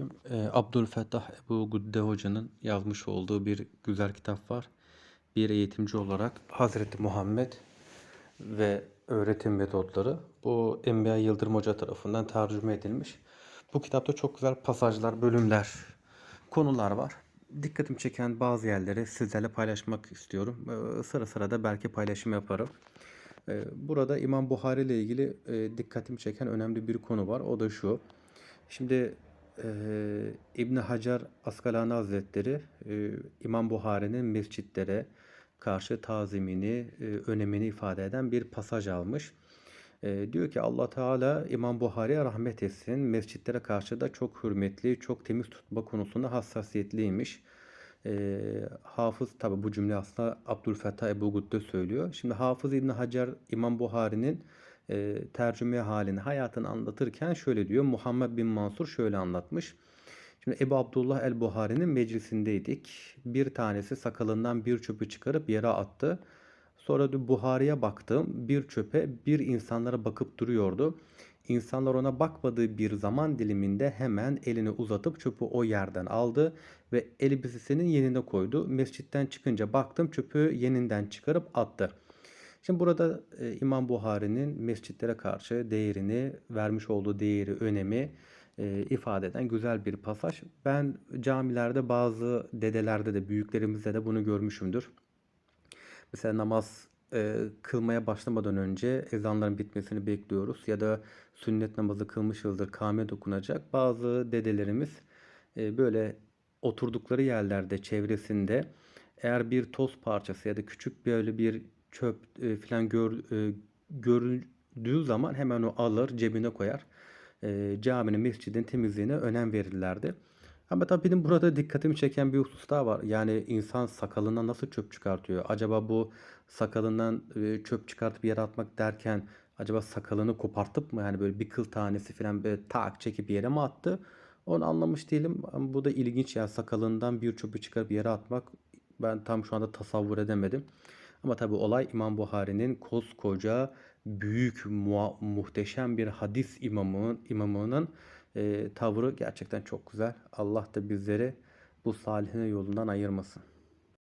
Eee, Abdülfettah Ebu Güdde Hoca'nın yazmış olduğu bir güzel kitap var. Bir eğitimci olarak Hazreti Muhammed ve öğretim metotları. Bu Enbiya Yıldırım Hoca tarafından tercüme edilmiş. Bu kitapta çok güzel pasajlar, bölümler, konular var. Dikkatimi çeken bazı yerleri sizlerle paylaşmak istiyorum. Eee, Sıra sıra da belki paylaşım yaparım. Eee, Burada İmam Buhari ile ilgili eee, dikkatimi çeken önemli bir konu var. O da şu. Şimdi eee İbn Hacer Askalani Hazretleri eee, İmam Buhari'nin mescitlere karşı tazimini, eee, önemini ifade eden bir pasaj almış. Eee, diyor ki Allah Teala İmam Buhari'ye rahmet etsin. Mescitlere karşı da çok hürmetli, çok temiz tutma konusunda hassasiyetliymiş. Eee, Hafız tabi bu cümle aslında Abdülfettah Ebu Güdde söylüyor. Şimdi Hafız İbn Hacer İmam Buhari'nin e, tercüme halini, hayatını anlatırken şöyle diyor. Muhammed bin Mansur şöyle anlatmış. Şimdi Ebu Abdullah el-Buhari'nin meclisindeydik. Bir tanesi sakalından bir çöpü çıkarıp yere attı. Sonra Buhari'ye baktım. Bir çöpe bir insanlara bakıp duruyordu. İnsanlar ona bakmadığı bir zaman diliminde hemen elini uzatıp çöpü o yerden aldı ve elbisesinin yenine koydu. Mescitten çıkınca baktım çöpü yeninden çıkarıp attı. Şimdi burada e, İmam Buhari'nin mescitlere karşı değerini, vermiş olduğu değeri, önemi e, ifade eden güzel bir pasaj. Ben camilerde bazı dedelerde de büyüklerimizde de bunu görmüşümdür. Mesela namaz e, kılmaya başlamadan önce ezanların bitmesini bekliyoruz ya da sünnet namazı kılmışızdır, kâme dokunacak. Bazı dedelerimiz böyle oturdukları yerlerde çevresinde eğer bir toz parçası ya da küçük böyle bir çöp e, falan gör, e, görüldüğü zaman hemen o alır cebine koyar. E, caminin, mescidin temizliğine önem verirlerdi. Ama tabii benim burada dikkatimi çeken bir husus daha var. Yani insan sakalından nasıl çöp çıkartıyor? Acaba bu sakalından e, çöp çıkartıp yere atmak derken acaba sakalını kopartıp mı yani böyle bir kıl tanesi falan böyle tak çekip yere mi attı? Onu anlamış değilim. Ama bu da ilginç yani sakalından bir çöpü çıkarıp yere atmak ben tam şu anda tasavvur edemedim. Ama tabii olay İmam Buhari'nin koskoca büyük muhteşem bir hadis imamının imamının e, tavrı gerçekten çok güzel. Allah da bizleri bu salihine yolundan ayırmasın.